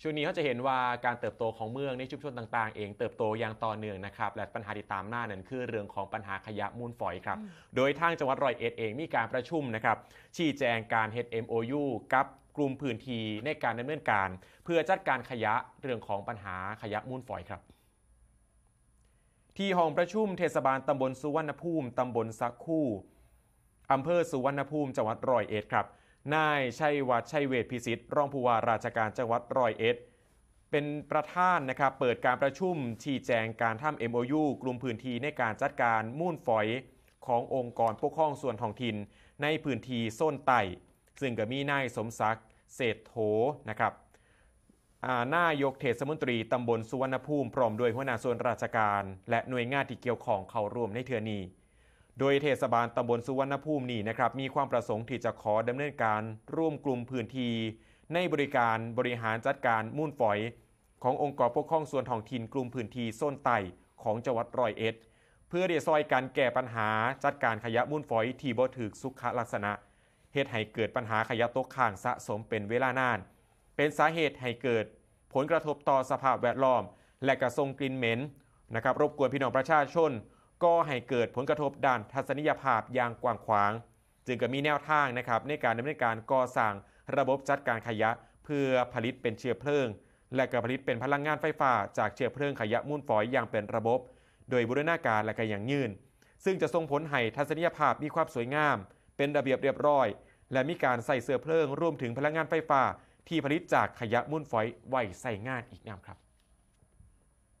ช่วงนี้เขาจะเห็นว่าการเติบโตของเมืองในชุมชนต่างๆ เองเติบโตอย่างต่อเนื่องนะครับและปัญหาที่ตามหน้านั้นคือเรื่องของปัญหาขยะมูลฝอยครับ โดยทางจังหวัดร้อยเอ็ดเองมีการประชุมนะครับชี้แจงการเฮ็ด MOU กับกลุ่มพื้นที่ในการดำเนินการ เพื่อจัดการขยะเรื่องของปัญหาขยะมูลฝอยครับที่ห้องประชุมเทศบาลตำบลสุวรรณภูมิตำบลสักคู่อำเภอสุวรรณภูมิจังหวัดร้อยเอ็ดครับ นายชัยวัฒน์ชัยเวทพิสิทธิ์รองผู้ว่าราชการจังหวัดร้อยเอ็ดเป็นประธานนะครับเปิดการประชุมชี้แจงการทำ MOU กลุ่มพื้นที่ในการจัดการมูลฝอยขององค์กรปกครองส่วนท้องถิ่นในพื้นที่โซนไต่ซึ่งก็มีนายสมศักดิ์เศรษฐโถนะครับอ่านายกเทศมนตรีตำบลสุวรรณภูมิพร้อมด้วยหัวหน้าส่วนราชการ และหน่วยงานที่เกี่ยวข้องเข้าร่วมในเทือนี้ โดยเทศบาลตำบลสุวรรณภูมินี่นะครับมีความประสงค์ที่จะขอดำเนินการร่วมกลุ่มพื้นที่ในบริการบริหารจัดการมูลฝอย ขององค์กรปกครองส่วนท้องถิ่นกลุ่มพื้นที่โซนไต่ของจังหวัดร้อยเอ็ด เพื่อเดียซอยการแก้ปัญหาจัดการขยะมูลฝอยที่บ่ถึกสุขลักษณะเหตุให้เกิดปัญหาขยะตกค้างสะสมเป็นเวลานาน เป็นสาเหตุให้เกิดผลกระทบต่อสภาพแวดล้อม และกระทรงกลิ่นเหม็นนะครับรบกวนพี่น้องประชาชน ก็ให้เกิดผลกระทบด้านทัศนียภาพอย่างกว้างขวาง จึงก็มีแนวทางนะครับในการดำเนินการก่อสร้างระบบจัดการขยะ เพื่อผลิตเป็นเชื้อเพลิง และก็ผลิตเป็นพลังงานไฟฟ้า จากเชื้อเพลิงขยะมูลฝอยอย่างเป็นระบบ โดยบูรณาการและก็อย่างยืนซึ่งจะส่งผลให้ทัศนียภาพมีความสวยงาม เป็นระเบียบเรียบร้อย และมีการใส่เสื้อเพลิงรวมถึงพลังงานไฟฟ้า ที่ผลิตจากขยะมูลฝอยไว้ใส่งานอีกนำครับ